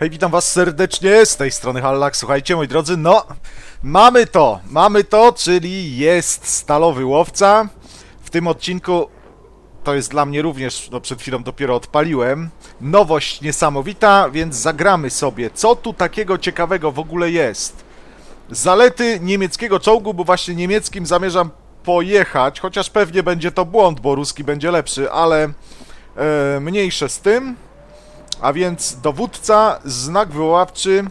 Hej, witam was serdecznie, z tej strony Hallak. Słuchajcie, moi drodzy, no, mamy to, mamy to, czyli jest stalowy łowca. W tym odcinku, to jest dla mnie również, no przed chwilą dopiero odpaliłem, nowość niesamowita, więc zagramy sobie, co tu takiego ciekawego w ogóle jest. Zalety niemieckiego czołgu, bo właśnie niemieckim zamierzam pojechać, chociaż pewnie będzie to błąd, bo ruski będzie lepszy, ale e, mniejsze z tym. A więc dowódca, znak wywoławczy,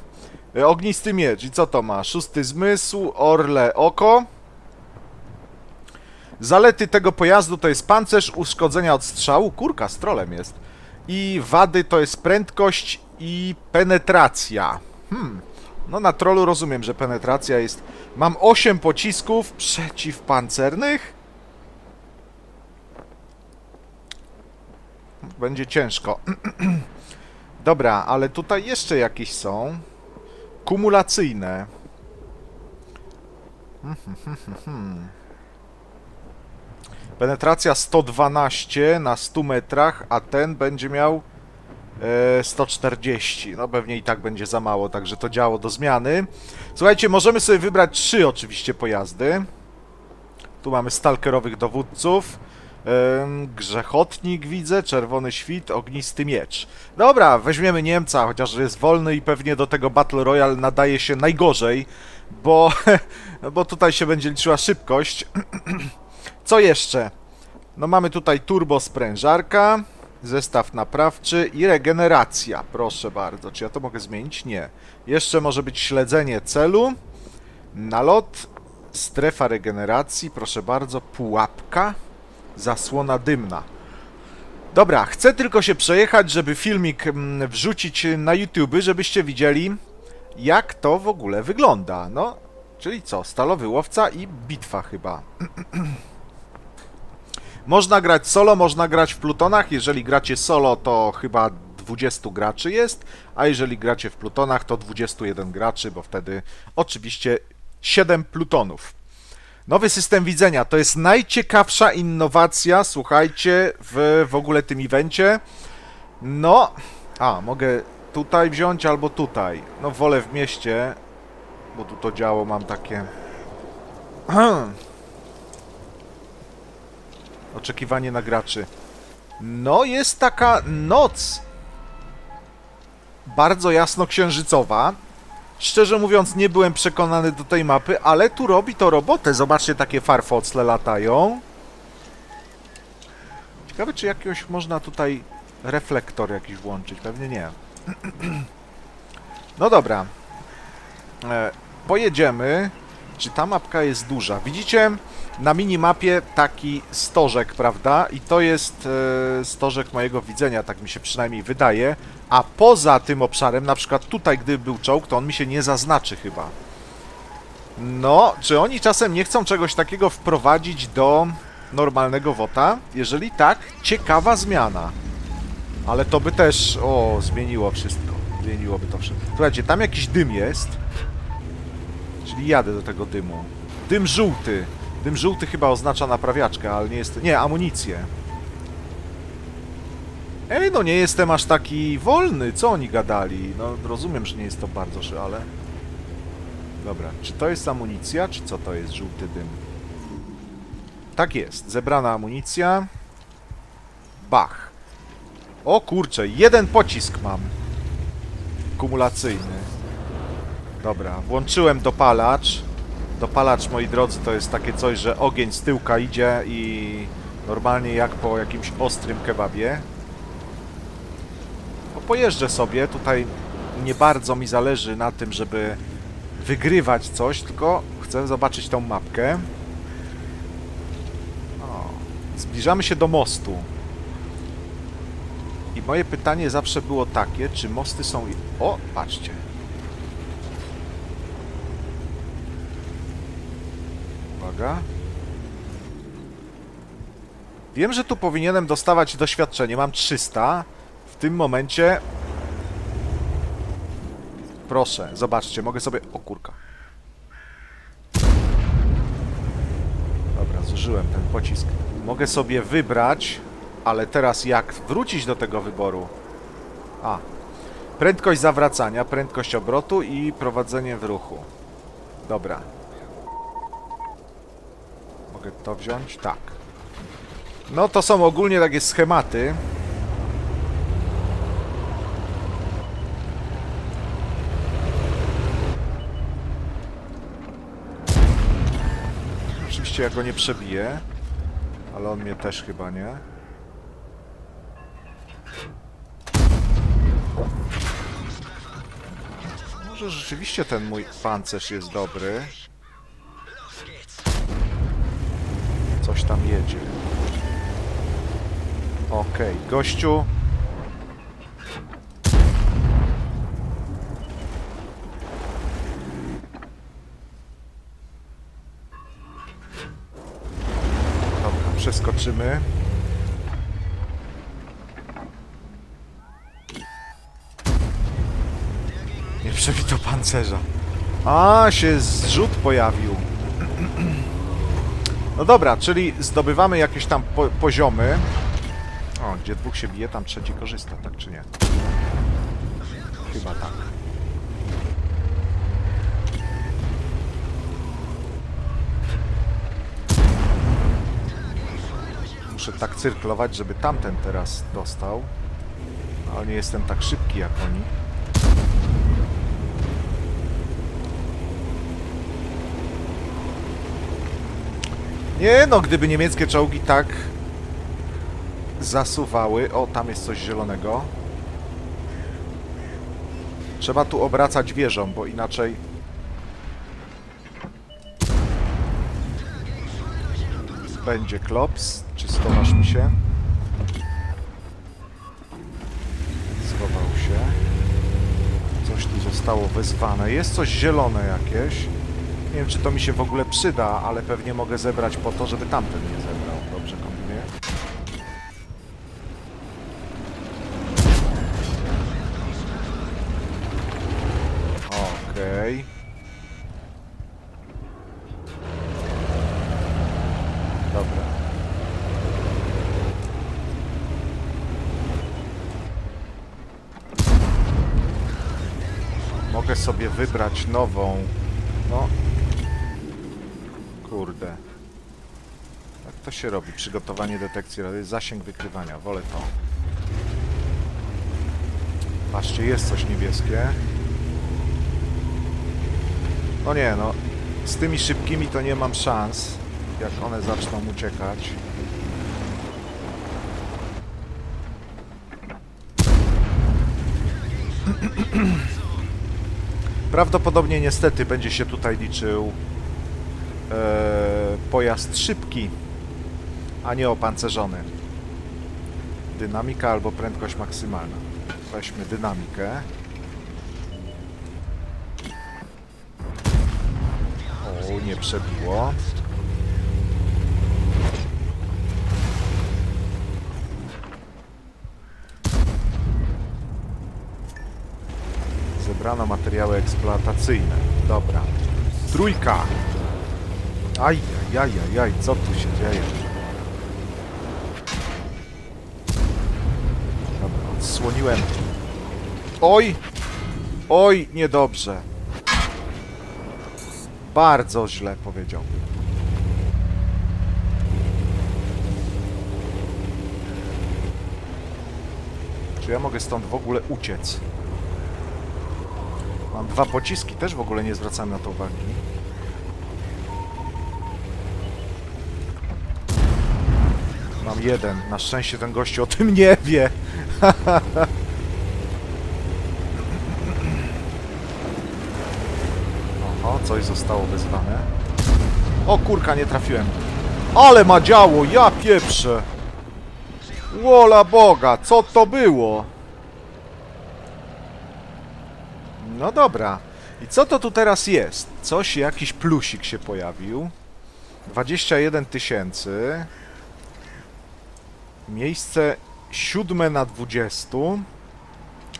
e, ognisty miecz. I co to ma? Szósty zmysł, orle oko. Zalety tego pojazdu to jest pancerz, uszkodzenia od strzału, kurka z trolem jest. I wady to jest prędkość i penetracja. Hmm. No na trolu rozumiem, że penetracja jest... Mam 8 pocisków przeciwpancernych. Będzie ciężko. Dobra, ale tutaj jeszcze jakieś są. Kumulacyjne. Penetracja 112 na 100 metrach, a ten będzie miał e, 140. No pewnie i tak będzie za mało, także to działo do zmiany. Słuchajcie, możemy sobie wybrać trzy oczywiście pojazdy. Tu mamy stalkerowych dowódców. Grzechotnik widzę, czerwony świt, ognisty miecz. Dobra, weźmiemy Niemca, chociaż jest wolny i pewnie do tego Battle Royale nadaje się najgorzej, bo, bo tutaj się będzie liczyła szybkość. Co jeszcze? No mamy tutaj turbo sprężarka, zestaw naprawczy i regeneracja. Proszę bardzo. Czy ja to mogę zmienić? Nie. Jeszcze może być śledzenie celu, nalot, strefa regeneracji, proszę bardzo, pułapka, zasłona dymna. Dobra, chcę tylko się przejechać, żeby filmik mm, wrzucić na YouTube, żebyście widzieli, jak to w ogóle wygląda. No, czyli co? Stalowy łowca i bitwa chyba. można grać solo, można grać w plutonach. Jeżeli gracie solo, to chyba 20 graczy jest, a jeżeli gracie w plutonach, to 21 graczy, bo wtedy oczywiście 7 plutonów. Nowy system widzenia to jest najciekawsza innowacja, słuchajcie, w, w ogóle tym evencie. No, a mogę tutaj wziąć albo tutaj. No, wolę w mieście, bo tu to działo mam takie. Oczekiwanie na graczy. No, jest taka noc bardzo jasnoksiężycowa. Szczerze mówiąc, nie byłem przekonany do tej mapy, ale tu robi to robotę. Zobaczcie, takie farfocle latają. Ciekawe, czy jakiegoś można tutaj reflektor jakiś włączyć. Pewnie nie. No dobra. E, pojedziemy. Czy ta mapka jest duża? Widzicie na minimapie taki stożek, prawda? I to jest e, stożek mojego widzenia, tak mi się przynajmniej wydaje. A poza tym obszarem, na przykład tutaj, gdyby był czołg, to on mi się nie zaznaczy chyba. No, czy oni czasem nie chcą czegoś takiego wprowadzić do normalnego WOTA? Jeżeli tak, ciekawa zmiana. Ale to by też, o, zmieniło wszystko. Zmieniłoby to wszystko. Słuchajcie, tam jakiś dym jest. Czyli jadę do tego dymu. Dym żółty. Dym żółty chyba oznacza naprawiaczkę, ale nie jest... Nie, amunicję. Ej, no nie jestem aż taki wolny. Co oni gadali? No, rozumiem, że nie jest to bardzo, szy- ale... Dobra, czy to jest amunicja, czy co to jest żółty dym? Tak jest, zebrana amunicja. Bach. O kurczę, jeden pocisk mam. Kumulacyjny. Dobra, włączyłem dopalacz. Dopalacz, moi drodzy, to jest takie coś, że ogień z tyłka idzie i normalnie jak po jakimś ostrym kebabie. No, pojeżdżę sobie, tutaj nie bardzo mi zależy na tym, żeby wygrywać coś, tylko chcę zobaczyć tą mapkę. O, zbliżamy się do mostu. I moje pytanie zawsze było takie, czy mosty są... O, patrzcie. Uwaga. Wiem, że tu powinienem dostawać doświadczenie. Mam 300. W tym momencie... Proszę, zobaczcie, mogę sobie... O kurka. Dobra, zużyłem ten pocisk. Mogę sobie wybrać, ale teraz jak wrócić do tego wyboru? A. Prędkość zawracania, prędkość obrotu i prowadzenie w ruchu. Dobra. Mogę to wziąć? Tak. No to są ogólnie takie schematy. Oczywiście ja go nie przebiję, ale on mnie też chyba nie. Może rzeczywiście ten mój pancerz jest dobry. Coś tam jedzie. Okej, gościu. Dobra, przeskoczymy. Nie przebito pancerza. A, się zrzut pojawił. No dobra, czyli zdobywamy jakieś tam po poziomy. O, gdzie dwóch się bije, tam trzeci korzysta, tak czy nie? Chyba tak. Muszę tak cyrklować, żeby tamten teraz dostał. Ale nie jestem tak szybki jak oni. Nie no, gdyby niemieckie czołgi tak zasuwały... O, tam jest coś zielonego. Trzeba tu obracać wieżą, bo inaczej... Będzie klops. Czy schowasz mi się? Schował się. Coś tu zostało wezwane. Jest coś zielone jakieś. Nie wiem, czy to mi się w ogóle przyda, ale pewnie mogę zebrać po to, żeby tamten nie zebrał. Dobrze kombinuję? Okej. Dobra. Mogę sobie wybrać nową. No. Kurde. Jak to się robi? Przygotowanie detekcji zasięg wykrywania. Wolę to. Patrzcie, jest coś niebieskie. No nie, no. Z tymi szybkimi to nie mam szans, jak one zaczną uciekać. Prawdopodobnie niestety będzie się tutaj liczył e, pojazd szybki, a nie opancerzony. Dynamika albo prędkość maksymalna. Weźmy dynamikę. O, nie przebiło. Zebrano materiały eksploatacyjne. Dobra. Trójka. Aj, aj, aj, aj, co tu się dzieje? Odsłoniłem. Oj! Oj, niedobrze. Bardzo źle powiedziałbym. Czy ja mogę stąd w ogóle uciec? Mam dwa pociski, też w ogóle nie zwracam na to uwagi. Mam jeden. Na szczęście ten gościu o tym nie wie. Oho, coś zostało wezwane. O kurka, nie trafiłem. Ale ma działo, ja pieprzę. Wola Boga, co to było? No dobra. I co to tu teraz jest? Coś, jakiś plusik się pojawił. 21 tysięcy. Miejsce siódme na 20.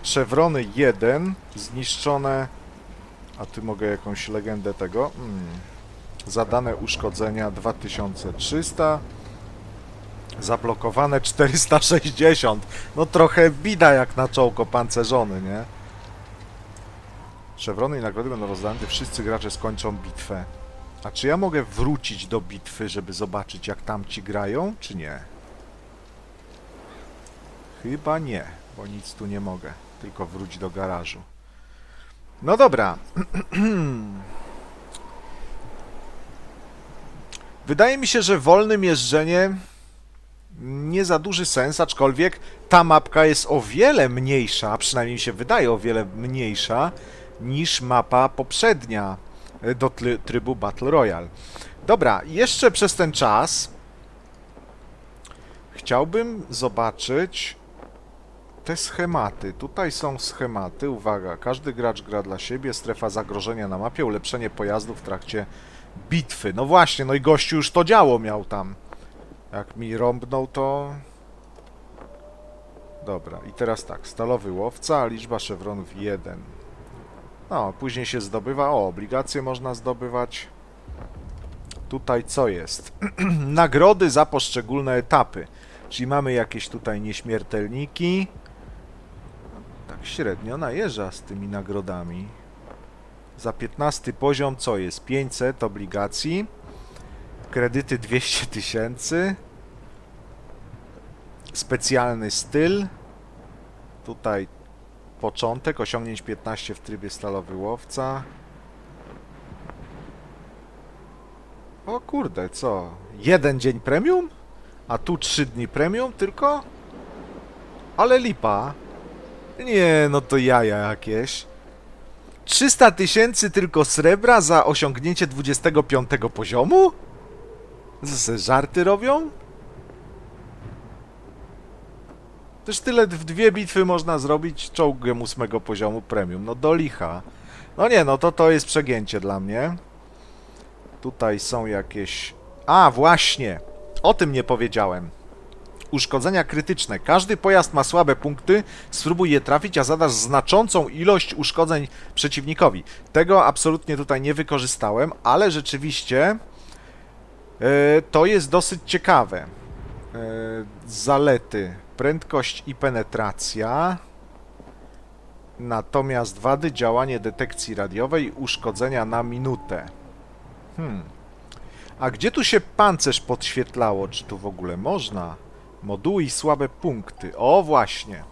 Szewrony 1. Zniszczone. A tu mogę jakąś legendę tego. Hmm. Zadane uszkodzenia 2300. Zablokowane 460. No trochę bida jak na czołg opancerzony, nie? Szewrony i nagrody będą rozdane, wszyscy gracze skończą bitwę. A czy ja mogę wrócić do bitwy, żeby zobaczyć jak tamci grają, czy nie? Chyba nie, bo nic tu nie mogę. Tylko wróć do garażu. No dobra. Wydaje mi się, że wolnym jeżdżenie nie za duży sens, aczkolwiek ta mapka jest o wiele mniejsza, przynajmniej mi się wydaje o wiele mniejsza niż mapa poprzednia do trybu Battle Royale. Dobra, jeszcze przez ten czas chciałbym zobaczyć te schematy. Tutaj są schematy. Uwaga, każdy gracz gra dla siebie, strefa zagrożenia na mapie, ulepszenie pojazdów w trakcie bitwy. No właśnie, no i gościu już to działo miał tam. Jak mi rąbnął, to... Dobra, i teraz tak, stalowy łowca, liczba szewronów 1. No, później się zdobywa, o, obligacje można zdobywać. Tutaj co jest? Nagrody za poszczególne etapy. Czyli mamy jakieś tutaj nieśmiertelniki. Średnio najeżdża z tymi nagrodami. Za 15 poziom co jest? 500 obligacji. Kredyty 200 tysięcy. Specjalny styl. Tutaj początek, osiągnięć 15 w trybie stalowy łowca. O kurde, co? Jeden dzień premium? A tu 3 dni premium tylko? Ale lipa. Nie, no to jaja jakieś. 300 tysięcy tylko srebra za osiągnięcie 25 poziomu? Z żarty robią? Też tyle w dwie bitwy można zrobić czołgiem ósmego poziomu premium. No do licha. No nie, no to to jest przegięcie dla mnie. Tutaj są jakieś... A, właśnie! O tym nie powiedziałem. Uszkodzenia krytyczne. Każdy pojazd ma słabe punkty, spróbuj je trafić, a zadasz znaczącą ilość uszkodzeń przeciwnikowi. Tego absolutnie tutaj nie wykorzystałem, ale rzeczywiście e, to jest dosyć ciekawe. E, zalety. Prędkość i penetracja. Natomiast wady działanie detekcji radiowej uszkodzenia na minutę. Hmm. A gdzie tu się pancerz podświetlało? Czy tu w ogóle można? Moduły i słabe punkty. O, właśnie.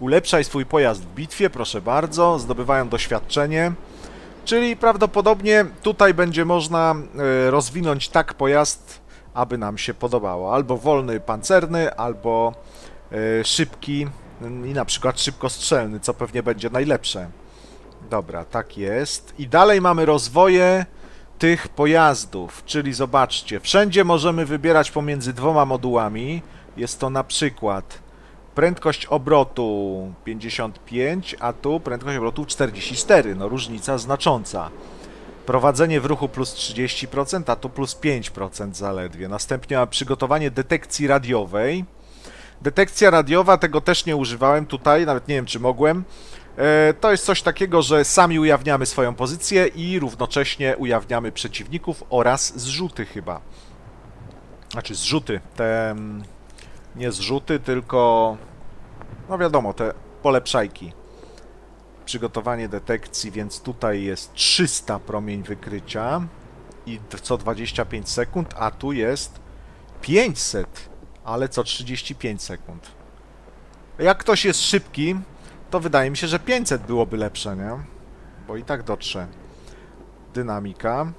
Ulepszaj swój pojazd w bitwie, proszę bardzo. Zdobywają doświadczenie. Czyli prawdopodobnie tutaj będzie można e, rozwinąć tak pojazd, aby nam się podobało. Albo wolny pancerny, albo e, szybki i na przykład szybkostrzelny, co pewnie będzie najlepsze. Dobra, tak jest. I dalej mamy rozwoje tych pojazdów, czyli zobaczcie, wszędzie możemy wybierać pomiędzy dwoma modułami. Jest to na przykład prędkość obrotu 55, a tu prędkość obrotu 44, no różnica znacząca. Prowadzenie w ruchu plus 30%, a tu plus 5% zaledwie. Następnie przygotowanie detekcji radiowej. Detekcja radiowa, tego też nie używałem tutaj, nawet nie wiem czy mogłem. E, To jest coś takiego, że sami ujawniamy swoją pozycję i równocześnie ujawniamy przeciwników oraz zrzuty chyba. Znaczy zrzuty, te mm, nie zrzuty, tylko no wiadomo, te polepszajki. Przygotowanie detekcji, więc tutaj jest 300 promień wykrycia i co 25 sekund, a tu jest 500, ale co 35 sekund. Jak ktoś jest szybki, to wydaje mi się, że 500 byłoby lepsze, nie? Bo i tak dotrze. Dynamika.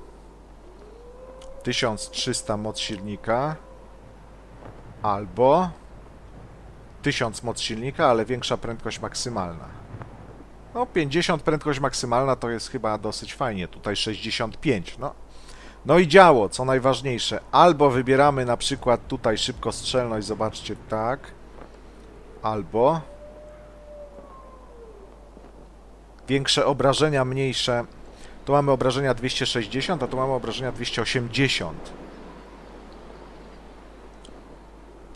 1300 moc silnika. Albo 1000 moc silnika, ale większa prędkość maksymalna. No 50 prędkość maksymalna to jest chyba dosyć fajnie. Tutaj 65. No, no i działo, co najważniejsze. Albo wybieramy na przykład tutaj szybkostrzelność, zobaczcie, tak. Albo większe obrażenia, mniejsze. Tu mamy obrażenia 260, a tu mamy obrażenia 280.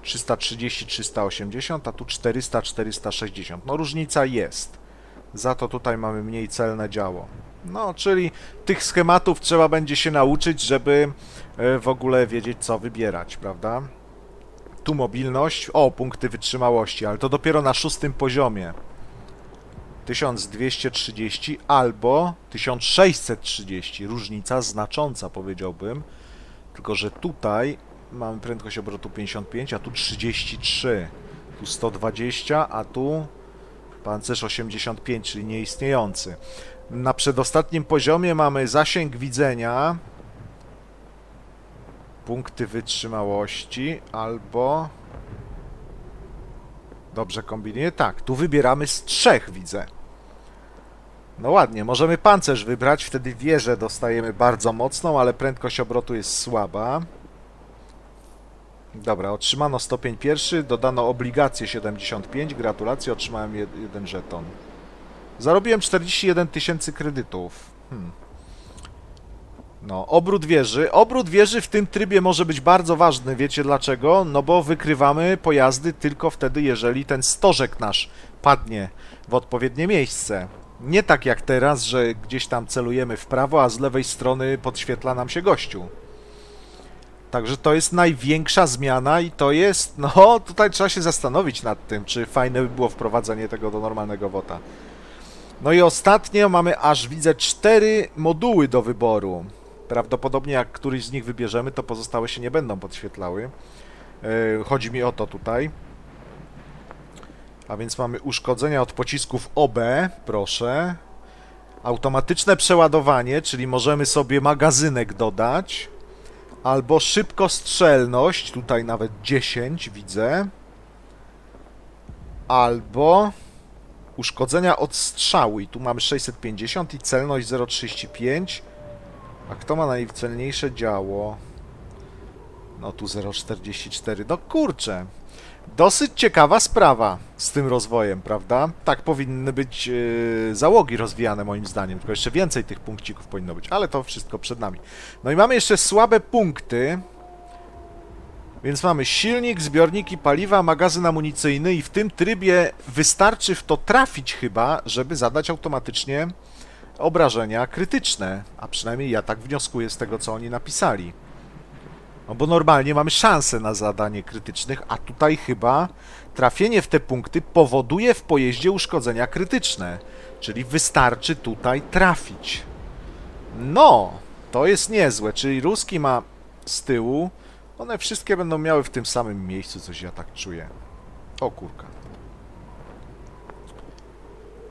330, 380, a tu 400, 460. No różnica jest. Za to tutaj mamy mniej celne działo. No, czyli tych schematów trzeba będzie się nauczyć, żeby e, w ogóle wiedzieć, co wybierać, prawda? Tu mobilność, o, punkty wytrzymałości, ale to dopiero na szóstym poziomie. 1230 albo 1630. Różnica znacząca, powiedziałbym. Tylko, że tutaj mamy prędkość obrotu 55, a tu 33. Tu 120, a tu pancerz 85, czyli nieistniejący. Na przedostatnim poziomie mamy zasięg widzenia, punkty wytrzymałości albo... Dobrze kombinuję? Tak, tu wybieramy z trzech, widzę. No ładnie, możemy pancerz wybrać, wtedy wieżę dostajemy bardzo mocną, ale prędkość obrotu jest słaba. Dobra, otrzymano stopień pierwszy, dodano obligacje 75, gratulacje, otrzymałem jed, jeden żeton. Zarobiłem 41 tysięcy kredytów. Hmm. No, obrót wieży. Obrót wieży w tym trybie może być bardzo ważny, wiecie dlaczego? No bo wykrywamy pojazdy tylko wtedy, jeżeli ten stożek nasz padnie w odpowiednie miejsce. Nie tak jak teraz, że gdzieś tam celujemy w prawo, a z lewej strony podświetla nam się gościu. Także to jest największa zmiana i to jest, no tutaj trzeba się zastanowić nad tym, czy fajne by było wprowadzenie tego do normalnego WOTA. No i ostatnio mamy aż widzę cztery moduły do wyboru. Prawdopodobnie jak któryś z nich wybierzemy, to pozostałe się nie będą podświetlały. Yy, Chodzi mi o to tutaj. A więc mamy uszkodzenia od pocisków OB, proszę. Automatyczne przeładowanie, czyli możemy sobie magazynek dodać. Albo szybkostrzelność, tutaj nawet 10 widzę. Albo uszkodzenia od strzały i tu mamy 650 i celność 0,35. A kto ma najcelniejsze działo? No tu 0,44. No kurczę. Dosyć ciekawa sprawa z tym rozwojem, prawda? Tak powinny być yy, załogi rozwijane moim zdaniem, tylko jeszcze więcej tych punkcików powinno być, ale to wszystko przed nami. No i mamy jeszcze słabe punkty. Więc mamy silnik, zbiorniki paliwa, magazyn amunicyjny i w tym trybie wystarczy w to trafić chyba, żeby zadać automatycznie obrażenia krytyczne. A przynajmniej ja tak wnioskuję z tego, co oni napisali. No bo normalnie mamy szansę na zadanie krytycznych, a tutaj chyba trafienie w te punkty powoduje w pojeździe uszkodzenia krytyczne. Czyli wystarczy tutaj trafić. No, to jest niezłe. Czyli ruski ma z tyłu. One wszystkie będą miały w tym samym miejscu, coś ja tak czuję. O kurka.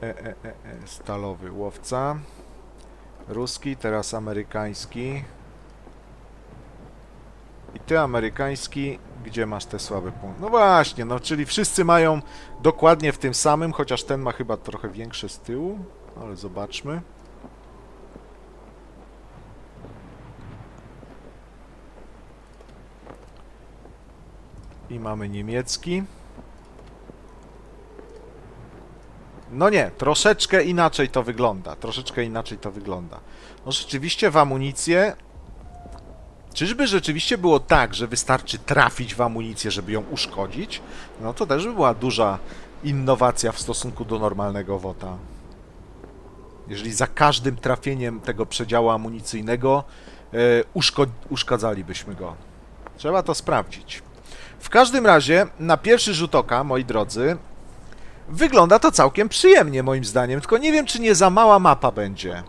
E, e, e, e, stalowy łowca. Ruski, teraz amerykański. I ty amerykański, gdzie masz te słabe punkty? No właśnie, no czyli wszyscy mają dokładnie w tym samym, chociaż ten ma chyba trochę większe z tyłu, ale zobaczmy. I mamy niemiecki. No nie, troszeczkę inaczej to wygląda. Troszeczkę inaczej to wygląda. No rzeczywiście w amunicję Czyżby rzeczywiście było tak, że wystarczy trafić w amunicję, żeby ją uszkodzić? No to też by była duża innowacja w stosunku do normalnego WOTA. Jeżeli za każdym trafieniem tego przedziału amunicyjnego e, uszkadzalibyśmy go. Trzeba to sprawdzić. W każdym razie, na pierwszy rzut oka, moi drodzy, wygląda to całkiem przyjemnie, moim zdaniem. Tylko nie wiem, czy nie za mała mapa będzie.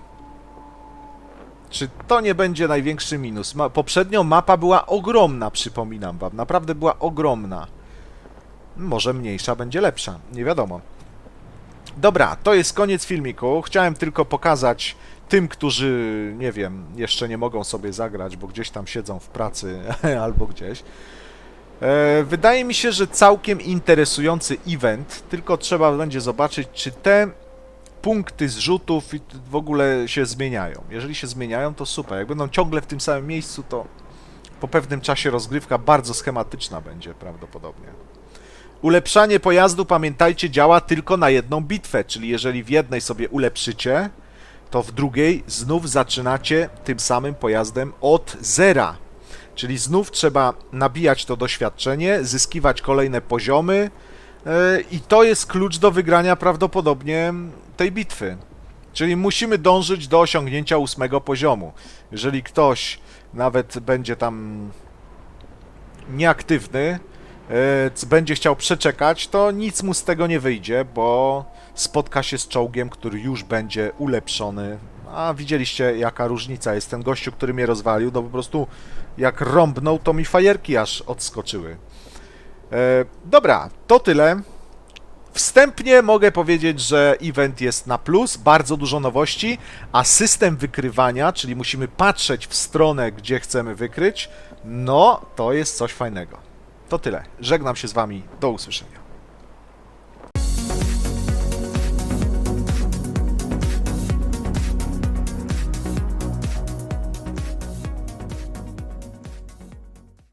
Czy to nie będzie największy minus? Ma, poprzednio mapa była ogromna, przypominam wam. Naprawdę była ogromna. Może mniejsza będzie lepsza, nie wiadomo. Dobra, to jest koniec filmiku. Chciałem tylko pokazać tym, którzy, nie wiem, jeszcze nie mogą sobie zagrać, bo gdzieś tam siedzą w pracy albo gdzieś. E, wydaje mi się, że całkiem interesujący event, tylko trzeba będzie zobaczyć, czy te punkty zrzutów i w ogóle się zmieniają. Jeżeli się zmieniają, to super. Jak będą ciągle w tym samym miejscu, to po pewnym czasie rozgrywka bardzo schematyczna będzie prawdopodobnie. Ulepszanie pojazdu, pamiętajcie, działa tylko na jedną bitwę, czyli jeżeli w jednej sobie ulepszycie, to w drugiej znów zaczynacie tym samym pojazdem od zera. Czyli znów trzeba nabijać to doświadczenie, zyskiwać kolejne poziomy, I to jest klucz do wygrania prawdopodobnie tej bitwy. Czyli musimy dążyć do osiągnięcia ósmego poziomu. Jeżeli ktoś nawet będzie tam nieaktywny, e, będzie chciał przeczekać, to nic mu z tego nie wyjdzie, bo spotka się z czołgiem, który już będzie ulepszony. A widzieliście, jaka różnica jest. Ten gościu, który mnie rozwalił, no po prostu jak rąbnął, to mi fajerki aż odskoczyły. E, dobra, to tyle. Wstępnie mogę powiedzieć, że event jest na plus, bardzo dużo nowości, a system wykrywania, czyli musimy patrzeć w stronę, gdzie chcemy wykryć, no to jest coś fajnego. To tyle. Żegnam się z Wami. Do usłyszenia.